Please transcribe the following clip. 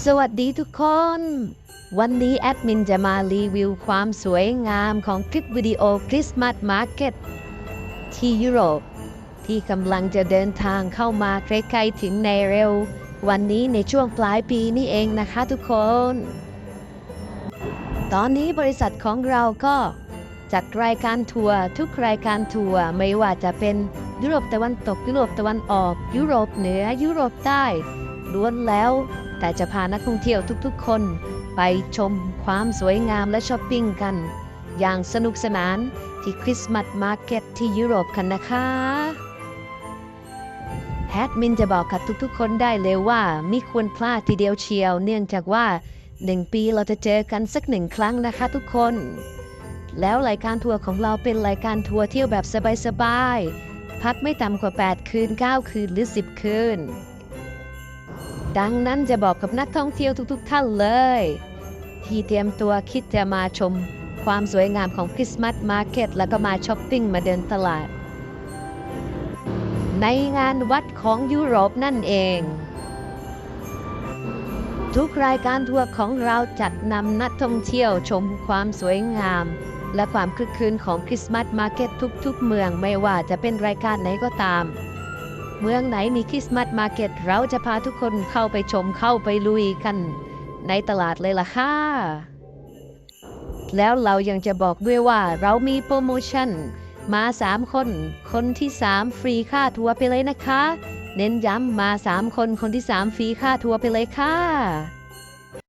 สวัสดีทุกคน วันนี้แอดมินจะมารีวิวความสวยงามของคลิปวิดีโอคริสต์มาสมาร์เก็ตที่ยุโรป ที่กำลังจะเดินทางเข้ามาใกล้ๆถึงในเร็ว วันนี้ในช่วงปลายปีนี่เองนะคะทุกคน ตอนนี้บริษัทของเราก็จัดรายการทัวร์ทุกรายการทัวร์ไม่ว่าจะเป็นยุโรปตะวันตกยุโรปตะวันออก ยุโรปเหนือยุโรปใต้ล้วนแล้ว แต่จะพานักท่องเที่ยวทุกๆ คน ไปชมความสวยงามและช้อปปิ้งกัน อย่างสนุกสนานที่คริสต์มาสมาร์เก็ตที่ยุโรปกันนะคะแอดมินจะบอกกับทุกๆ คนได้เลยว่าไม่ควรพลาดทีเดียวเชียว เนื่องจากว่าหนึ่งปีเราจะเจอกันสักหนึ่งครั้งนะคะทุกคน แล้วรายการทัวร์ของเราเป็นรายการทัวร์เที่ยวแบบสบายๆ พักไม่ต่ำกว่า 8 คืน 9 คืนหรือ 10 คืน ดังนั้นจะบอกกับนักท่องเที่ยวทุกๆท่านเลย ที่เตรียมตัวคิดจะมาชม ความสวยงามของคริสต์มาสมาร์เก็ตแล้วก็มาช้อปปิ้งมาเดินตลาด ในงานวัดของยุโรปนั่นเอง ทุกรายการทัวร์ของเราจัดนำนักท่องเที่ยวชมความสวยงาม และความคึกคืนของคริสต์มาสมาร์เก็ตทุกๆ เมืองไม่ว่าจะเป็นรายการไหนก็ตาม เมืองไหนมีคริสต์มาสมาร์เก็ตเราจะพาทุกคนเข้าไปชมเข้าไปลุยกัน ในตลาดเลยล่ะค่ะ แล้วเรายังจะบอกด้วยว่าเรามีโปรโมชั่น มา 3 คน คนที่ 3 ฟรีค่าทัวร์ไปเลยนะคะ เน้นย้ำมา 3 คนคนที่ 3 ฟรีค่าทัวร์ไปเลยค่ะ